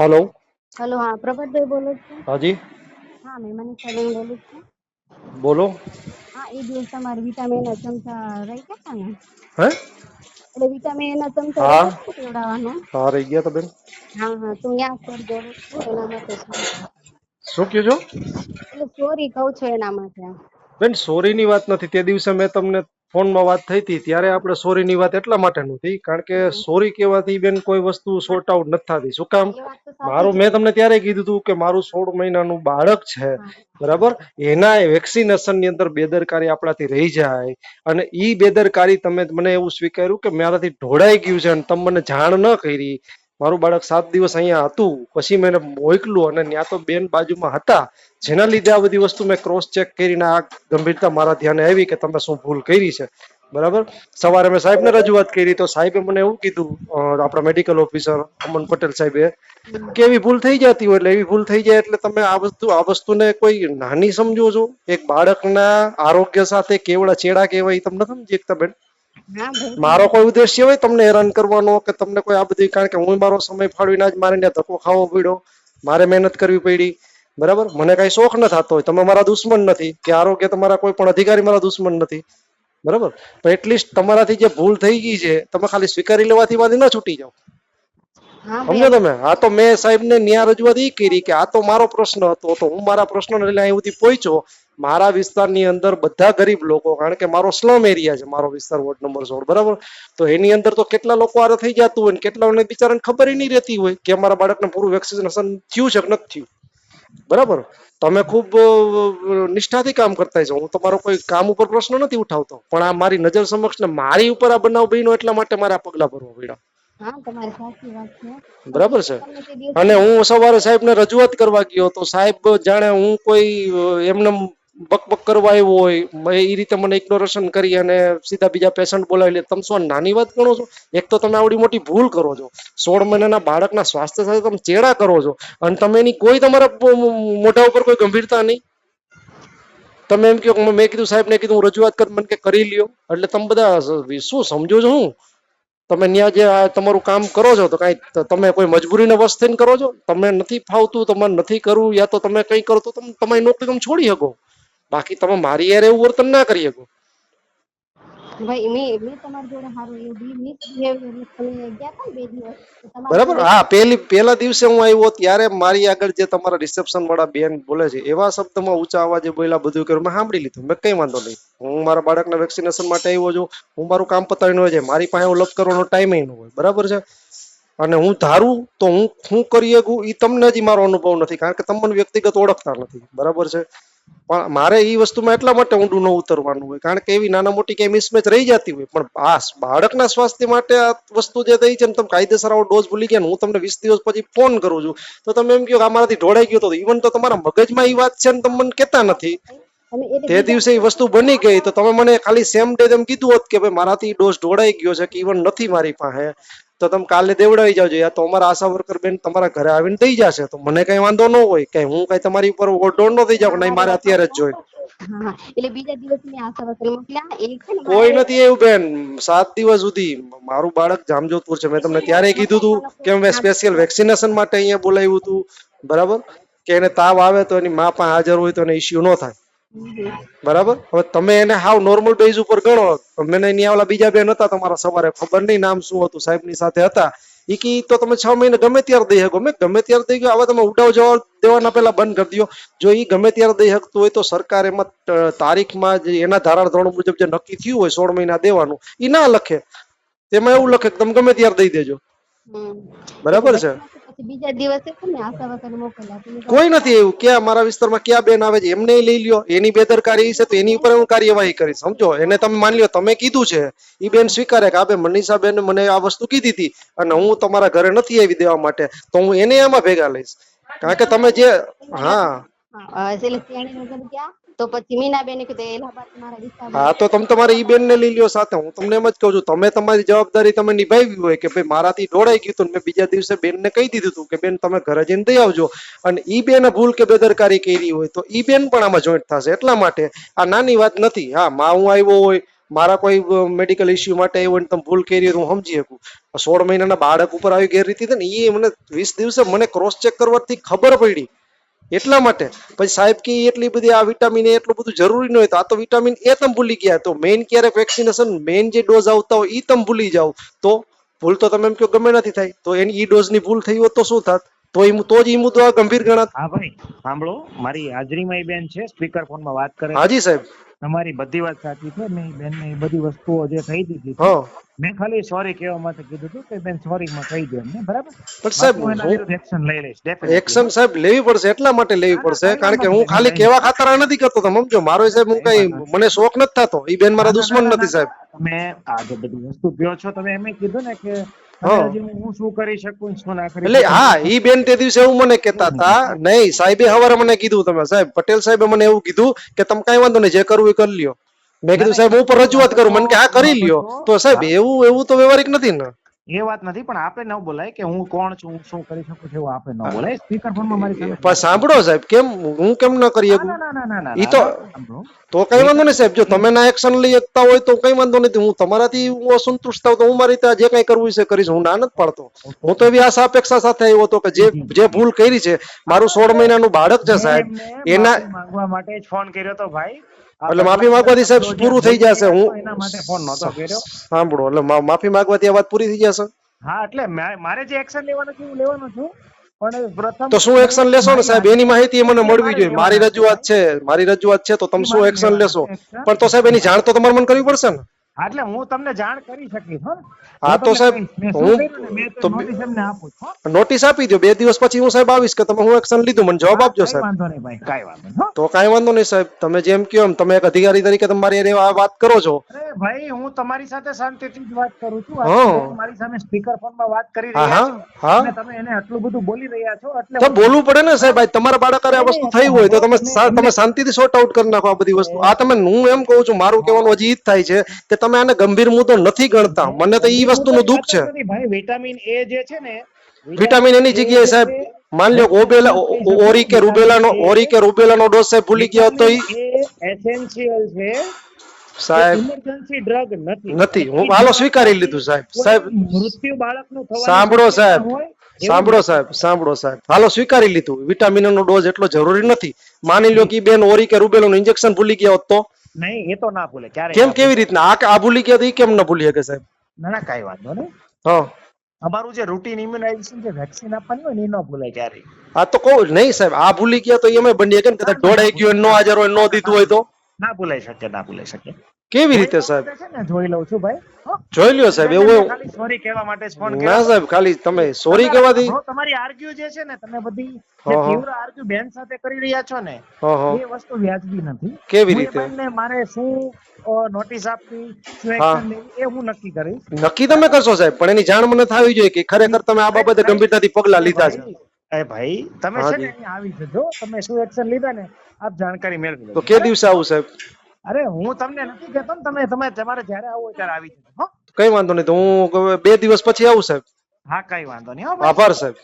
Hello hello હા પ્રભાતભાઈ બોલો છો? હાજી. હા મેં મનીષાબેન બોલું છું. બોલો. હા એ દિવસ તમારે વિટામિનના ચમચા રહી ગયા હતા ને? હે? એટલે વિટામિનના ચમચા હા. ને પીવડાવવાના? હા રહી ગયા તો બેન. હા હા તો સર જરૂર એના માટે શું કહો છો? એટલે સોરી કહું છું એના માટે. બેન સોરીની વાત નથી. તે દિવસે મેં તમને ફોનમાં વાત થઈ હતી ત્યારે આપણે સોરીની વાત એટલા માટે નથી કારણ કે સોરી કહેવાથી બેન કોઈ વસ્તુ સોર્ટ આઉટ નથી થતી. શું કામ? એ મારું મેં તમને ત્યારે કીધું હતું કે મારું સોળ મહિનાનું બાળક છે બરાબર? એના વેક્સિનેશનની અંદર બેદરકારી આપણાથી રહી જાય અને ઈ બેદરકારી તમે મને એવું સ્વીકાર્યું કે મારાથી ઢોળાઈ ગયું છે અને તમે મને જાણ ન કરી મારું બાળક સાત દિવસ અહીંયા હતું. પછી મેં મોકલું અને ત્યાં તો બેન બાજુમાં હતા. જેના લીધે આ બધી વસ્તુ મેં ક્રોસ ચેક કરીને આ ગંભીરતા મારા ધ્યાને આવી કે તમે શું ભૂલ કરી છે. બરાબર? સવારે મેં સાહેબને રજૂઆત કરી તો સાહેબે મને એવું કીધું આપણા મેડિકલ ઓફિસર અમન પટેલ સાહેબે કે એવી ભૂલ થઈ જતી હોય એટલે એવી ભૂલ થઈ જાય એટલે તમે આ વસ્તુ, આ વસ્તુને કોઈ નાની સમજો છો? એક બાળકના આરોગ્ય સાથે કેવડા ચેડા કહેવાય તમને સમજી એકતા બેન મારો કોઈ ઉદ્દેશ્ય હોય તમને હેરાન કરવાનો કે તમને કોઈ આ બધી કારણ કે હું મારો સમય ફાળવીને જ મારે ત્યાં ધક્કો ખાવો પડ્યો. મારે મહેનત કરવી પડી. બરાબર? મને કઈ શોખ ન થતો હોય. તમે મારા દુશ્મન નથી. કે આરોગ્ય તમારા કોઈ પણ અધિકારી મારા દુશ્મન નથી. બરાબર? પણ એટલીસ્ટ તમારાથી જે ભૂલ થઈ ગઈ છે તમે ખાલી સ્વીકારી લેવાથી માંથી ન છૂટી જાઓ. સમજો તમે? આ તો મેં સાહેબ ને ન્યા રજૂઆત એ કરી કે આ તો મારો પ્રશ્ન હતો. તો હું મારા પ્રશ્ન લઈને અહીં સુધી પહોંચ્યો. મારા વિસ્તારની અંદર બધા ગરીબ લોકો કારણ કે મારો સ્લમ એરિયા છે મારો વિસ્તાર વોર્ડ નંબર સોળ બરાબર? તો એની અંદર તો કેટલા લોકો આરે થઈ જતું હોય ને કેટલાને બિચારાને ખબર નહીં રહેતી હોય કે અમારા બાળકને પૂરું વેક્સિનેશન થયું છે કે નથી થયું. બરાબર? તમે ખૂબ નિષ્ઠાથી કામ કરતા છો હું તમારો કોઈ કામ ઉપર પ્રશ્ન નથી ઉઠાવતો પણ આ મારી નજર સમક્ષ ને મારી ઉપર આ બનાવ બન્યો એટલા માટે મારે આ પગલા ભરવા પડ્યા. બરાબર છે? અને હું સવારે સાહેબ ને રજૂઆત કરવા ગયો તો સાહેબ જાણે હું કોઈ એમને બકબક કરવા આવ્યો હોય એ રીતે મને ઇગ્નોરેશન કરી અને સીધા બીજા પેશન્ટ બોલાવી લે. તમે શું નાની વાત ગણો છો? એક તો તમે આવડી મોટી ભૂલ કરો છો. સોળ મહિનાના બાળકના સ્વાસ્થ્ય સાથે તમે ચેડા કરો છો. અને તમે એની કોઈ તમારા મોઢા ઉપર કોઈ ગંભીરતા નહીં. તમે એમ કહો મેં કીધું, સાહેબ ને કીધું, હું રજૂઆત કરી, મને કે કરી લ્યો. એટલે તમે બધા શું સમજો છો હું? તમે ત્યાં જે તમારું કામ કરો છો તો કાંઈ તમે કોઈ મજબૂરીને વશ થઈને કરો છો? તમને નથી ફાવતું, તમારે નથી કરવું, યા તો તમે કંઈ કરો તો તમે, તમારી નોકરી તમે છોડી શકો. બાકી તમે મારી યાર એવું વર્તન ના કરી શકો. બરાબર હા પેલી પેલા દિવસે હું આવ્યો ત્યારે મારી આગળ જે તમારા રિસેપ્શન વાળા બેન બોલે છે એવા શબ્દમાં ઊંચા અવાજે બોલ્યા બધું કર્યું મેં સાંભળી લીધું મેં કઈ વાંધો નહીં. હું મારા બાળકના વેક્સિનેશન માટે આવ્યો છું હું મારું કામ પતાવીને હોય છે મારી પાસે લપ કરવાનો ટાઈમ ન હોય બરાબર છે? અને હું ધારું તો હું શું કરી શકું એ તમને હજી મારો અનુભવ નથી કારણ કે તમને વ્યક્તિગત ઓળખતા નથી બરાબર છે? પણ મારે એ વસ્તુમાં એટલા માટે ઊંડું ન ઉતરવાનું હોય કારણ કે એવી નાના મોટી કઈ મિસમેચ રહી જતી હોય. પણ આ બાળકના સ્વાસ્થ્ય માટે આ વસ્તુ જે થઈ છે ને તમે કાયદેસર આવો ડોઝ ભૂલી ગયા હું તમને વીસ દિવસ પછી ફોન કરું છું તો તમે એમ કહો કે આ મારાથી ઢોળાઈ ગયો તો ઇવન તો તમારા મગજમાં એ વાત છે ને તમે મને કહેતા નથી. તે દિવસે એ વસ્તુ બની ગઈ તો તમે મને ખાલી સેમ ડે તેમ કીધું હોત કે ભાઈ મારાથી ડોઝ ઢોળાઈ ગયો છે કે ઇવન નથી મારી પાસે. તો તમે કાલે દેવડાવી જાવજો યા તો અમારા આશા વર્કર બેન તમારા ઘરે આવીને દઈ જશે. તો મને કઈ વાંધો ન હોય કઈ હું કઈ તમારી ઉપર ઓઢોળ ન થઈ જાવ નહીં મારે અત્યારે જ જોઈએ હા હા એટલે બીજા દિવસ મેં આશા વર્કર મોકલ્યા એક કોઈ નથી એવું બેન સાત દિવસ સુધી મારું બાળક જામજોધપુર છે. મેં તમને ત્યારે કીધું હતું કે મેં સ્પેશિયલ વેક્સિનેશન માટે અહીંયા બોલાવ્યું હતું બરાબર? કે એને તાવ આવે તો એની મા પાસે હાજર હોય તો એને ઇસ્યુ ન થાય. બરાબર? હવે તમે એને હાવ નોર્મલ બેઝ ઉપર ગણો. મને અહીંયા ઓલા બીજા બેન હતા તમારા સવારે. ખબર નહીં નામ શું હતું સાહેબની સાથે હતા. એ કી તો તમે છ મહિને ગમે ત્યારે દઈ શકો. મેં ગમે ત્યારે દઈ ગયો હવે તમે ઉડાવ જવા દેવાના પહેલા બંધ કરી દો જો એ ગમે ત્યારે દઈ શકતું હોય તો સરકાર એમાં તારીખમાં જે એના ધારા ધોરણ મુજબ જે નક્કી થયું હોય સોળ મહિના દેવાનું એ ના લખે. તેમાં એવું લખે કે તમે ગમે ત્યારે દઈ દેજો. બરાબર છે? પછી બીજા દિવસે છે આશા વગર મોકલ્યા કોઈ નથી એવું કે મારા વિસ્તારમાં ક્યાં બેન આવે છે, એમને લઈ લ્યો. એની બેદરકારી છે તો એની ઉપર હું કાર્યવાહી કરીશ, સમજો? એને તમે માની લ્યો, તમે કીધું છે. એ બેન સ્વીકારે કે, આ મનીષા બેન મને આ વસ્તુ કીધી હતી અને હું તમારા ઘરે નથી આવી દેવા માટે, તો હું એને એમાં ભેગા લઈશ. કારણ કે તમે જે હા. તમારી જવાબદારી તમે મારાથી ઢોળાઈ ગયું બીજા દિવસે બેન ને કહી દીધું કે, બેન, તમે ઘરે જઈને ભૂલ કે બેદરકારી કરી હોય તો ઈ બેન પણ આમાં જોઈન્ટ થશે. એટલા માટે આ નાની વાત નથી. હા, માં હું આવ્યો હોય, મારા કોઈ મેડિકલ ઇસ્યુ માટે આવ્યો હોય તમે ભૂલ કરી હું સમજી શકું. સોળ મહિનાના બાળક ઉપર આવી ગેરરીતિ ને એ મને વીસ દિવસે મને ક્રોસ ચેક કરવાથી ખબર પડી. એટલા માટે. પછી સાહેબ કે એટલી બધી આ વિટામિન એ એટલું બધું જરૂરી ન હોય આ તો વિટામિન એ તમે ભૂલી ગયા. તો મેઇન ક્યારેક વેક્સિનેશન મેઇન જે ડોઝ આવતા હોય એ તમે ભૂલી જાઓ. તો ભૂલ તો તમે એમ કહો ગમે નથી થાય. તો એની ઈ ડોઝની ભૂલ થઈ હોત તો શું થાત? તો એ તો જ એ મુદ્દો ગંભીર ગણાત. હા ભાઈ સાંભળો મારી હાજરીમાં એ બેન છે સ્પીકર ફોનમાં વાત કરે હાજી સાહેબ. તમારી બધી વાત સાચી છે મેં બેન ને બધી વસ્તુઓ જે થઈ દીધી હા. મેં ખાલી સોરી કહેવા માટે કીધું હતું કે બેન સોરી માં કહી દો ને બરાબર? પણ સાહેબ એક્શન લઈ લઈશ એક્શન સાહેબ લેવી પડશે એટલા માટે લેવી પડશે કારણ કે હું ખાલી કેવા ખાતર નથી કરતો તમે સમજો મારો સાહેબ હું કઈ મને શોખ નથી થતો એ બેન મારા ના, ના, દુશ્મન નથી સાહેબ. તમે આ જે બધી વસ્તુ કયો છો તમે એમ કીધું ને કે હા. તમે હું શું કરી શકું શું ના કરી એટલે હા ઈ બેન તે દિવસે એવું મને કહેતા હતા નહીં સાહેબે હવારે મને કીધું તમે સાહેબ પટેલ સાહેબે મને એવું કીધું કે તમે કઈ વાંધો નહીં જે કરવું એ કરી લ્યો. મેં કીધું સાહેબ હું ઉપર રજૂઆત કરું. મને કે હા કરી લ્યો. તો સાહેબ એવું એવું તો વ્યવહારિક નથી ને. એ વાત નથી પણ આપે ન બોલાય કે હું કોણ છું હું શું કરી શકું છું એવું આપે ન બોલાય. સ્પીકર ફોનમાં મારી પણ સાંભળો સાહેબ કેમ હું કેમ ન કરી શકું? ના ના ના ઈ તો- તો કઈ વાંધો નહીં સાહેબ જો તમે ના એક્શન લઈ શકતા હોય તો કઈ વાંધો નથી. હું તમારાથી હું અસંતુષ્ટ થાવ તો હું મારી રીતે જે કઈ કરવું છે કરીશ હું ના નથી પાડતો. હું તો એવી આશા અપેક્ષા સાથે આવ્યો હતો કે જે જે ભૂલ કરી છે મારું સોળ મહિનાનું બાળક છે સાહેબ એના માંગવા માટે જ ફોન કર્યો તો ભાઈ. એટલે માફી માંગવાથી સાહેબ પૂરું થઈ જશે હું એના માટે ફોન નહોતો કર્યો. સાંભળો એટલે માફી માંગવાથી આ વાત પૂરી થઈ જશે. હા એટલે મારે જે એક્શન લેવાનું છે હું લેવાનો છું પણ પ્રથમ તો શું એક્શન લેશો ને સાહેબ? એની માહિતી મને મળવી જોઈએ. મારી રજૂઆત છે મારી રજૂઆત છે તો તમે શું એક્શન લેશો? પણ તો સાહેબ એની જાણ તો તમારે મને કરવી પડશે ને? એટલે હું તમને જાણ કરી શકીશ હા, તો સાહેબ. મેં હું- મેં આપું નોટિસ આપી દો બે દિવસ પછી હું સાહેબ આવીશ કે તમે હું એક્શન લીધું? મને જવાબ આપજો સાહેબ. વાંધો નહીં ભાઈ કાઈ વાંધો નહીં, તો કાઈ વાંધો નહીં સાહેબ. તમે જેમ કહો એમ તમે એક અધિકારી તરીકે તમારી આ વાત કરો છો. અરે ભાઈ હું તમારી સાથે શાંતિથી જ વાત કરું છું. મારી સામે સ્પીકર ફોનમાં વાત કરી રહ્યા છો અને તમે એને આટલું બધું બોલી રહ્યા છો એટલે તો બોલવું પડે ને સાહેબ. તમારા બાળક આ વસ્તુ થઈ હોય તો તમે તમે શાંતિથી સોર્ટ આઉટ કરી નાખો આ બધી વસ્તુ. આ તમે હું એમ કહું છું મારું કહેવાનું હજી ઈ જ થાય છે કે તમે આને ગંભીર મુદ્દો નથી ગણતા. મને તો ઈ વસ્તુનું દુઃખ છે. ભાઈ વિટામિન એ જે છે ને વિટામિન એની જગ્યાએ સાહેબ માન લ્યો ઓબેલા ઓરી કે રૂબેલાનો ઓરી કે રૂબેલાનો ડોઝ સાહેબ ભૂલી ગયો તો ઈ એસેન્શિયલ છે. સાહેબ ઇમરજન્સી ડ્રગ નથી. નથી. હું હાલો સ્વીકારી લીધું સાહેબ. સાહેબ મૃત્યુ બાળકનું થવાની સાંભળો સાહેબ સાંભળો સાહેબ સાંભળો સાહેબ. હાલો સ્વીકારી લીધું. વિટામિનનો ડોઝ એટલો જરૂરી નથી. માની લો કે બેન ઓરી કે રૂબેલાનું ઇન્જેક્શન ભૂલી ગયા હોત તો? નહીં એ તો ના ભૂલે ક્યારે કેમ કેવી રીતના? આ આ ભૂલી ગયા તો કેમ ન ભૂલી શકે સાહેબ? ના ના કાઈ વાંધો નહીં. હા. અમારું જે રૂટીન ઇમ્યુનાઇઝેશન જે વેક્સિન આપવાની હોય ને એ ન ભૂલે ક્યારે આ તો કહું નહીં સાહેબ આ ભૂલી ગયા તો એમાં બની ને કદાચ ઢોળાઈ ગયો નો હાજર હોય નો દીધું હોય તો? ના ભૂલાઈ શકે ના ભૂલાઈ શકે. કેવી રીતે સાહેબ? જોઈ લઉં છું ભાઈ જોઈ લ્યો સાહેબ એવું ખાલી સોરી કહેવા માટે ફોન ના સાહેબ ખાલી તમે સોરી કહેવાથી તમારી આર્ગ્યુ જે છે ને તમે બધી જે તીવ્ર આર્ગ્યુ બેન સાથે કરી રહ્યા છો ને એ વસ્તુ વ્યાજબી નથી. કેવી રીતે? મને મારે શું નોટિસ આપવી શું એક્શન લેવી એ હું નક્કી કરીશ. નક્કી તમે કરશો સાહેબ પણ એની જાણ મને થવી જોઈએ કે ખરેખર તમે આ બાબતે ગંભીરતાથી પગલા લીધા છે. એ ભાઈ તમે છે ને આવી જજો તમે શું એક્શન લીધા ને આપ જાણકારી મેળવી તો કે દિવસે આવું સાહેબ? અરે હું તમને નથી કહેતો ને તમે તમે તમારે જ્યારે આવો ત્યારે આવી જજો હો. કઈ વાંધો નહીં તો હું બે દિવસ પછી આવું સાહેબ. હા કઈ વાંધો નહીં હો આભાર સાહેબ.